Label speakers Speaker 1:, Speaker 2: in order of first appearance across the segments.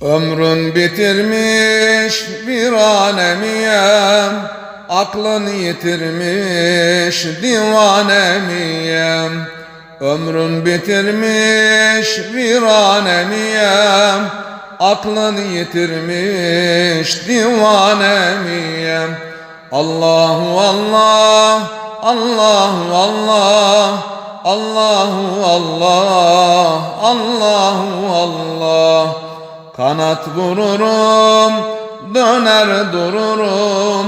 Speaker 1: Ömrün bitirmiş bir anemiyem Aklını yitirmiş divanemiyem. Ömrün bitirmiş bir anemiyem Aklını yitirmiş divanemiyem. Allahu Allah Allahu Allah Allahu Allah Allahu Allah Kanat vururum, döner dururum,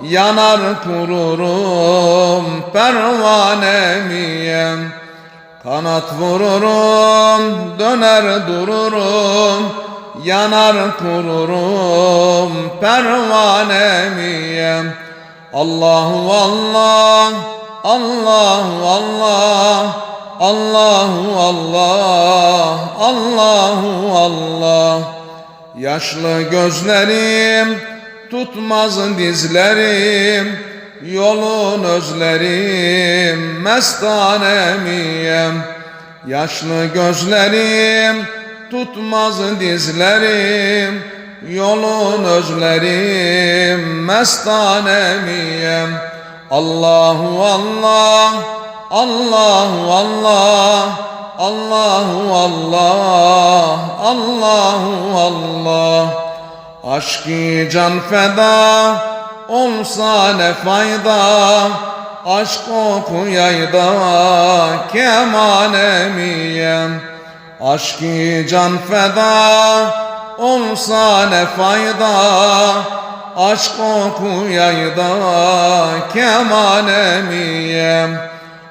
Speaker 1: yanar kururum, pervanemiyem. Kanat vururum, döner dururum, yanar kururum, pervanemiyem. Allahu Allah, Allahu Allah, Allahu Allah, Allahu Allah. Yaşlı gözlerim tutmaz dizlerim Yolun özlerim mestanemiyem Yaşlı gözlerim tutmaz dizlerim Yolun özlerim mestanemiyem Allahu Allah Allahu Allah Allahu Allah Allahu Allah. Aşkı can feda olsa ne fayda? Aşk okuyayda kemanemiyem Aşkı can feda olsa ne fayda? Aşk okuyayda kemanemiyem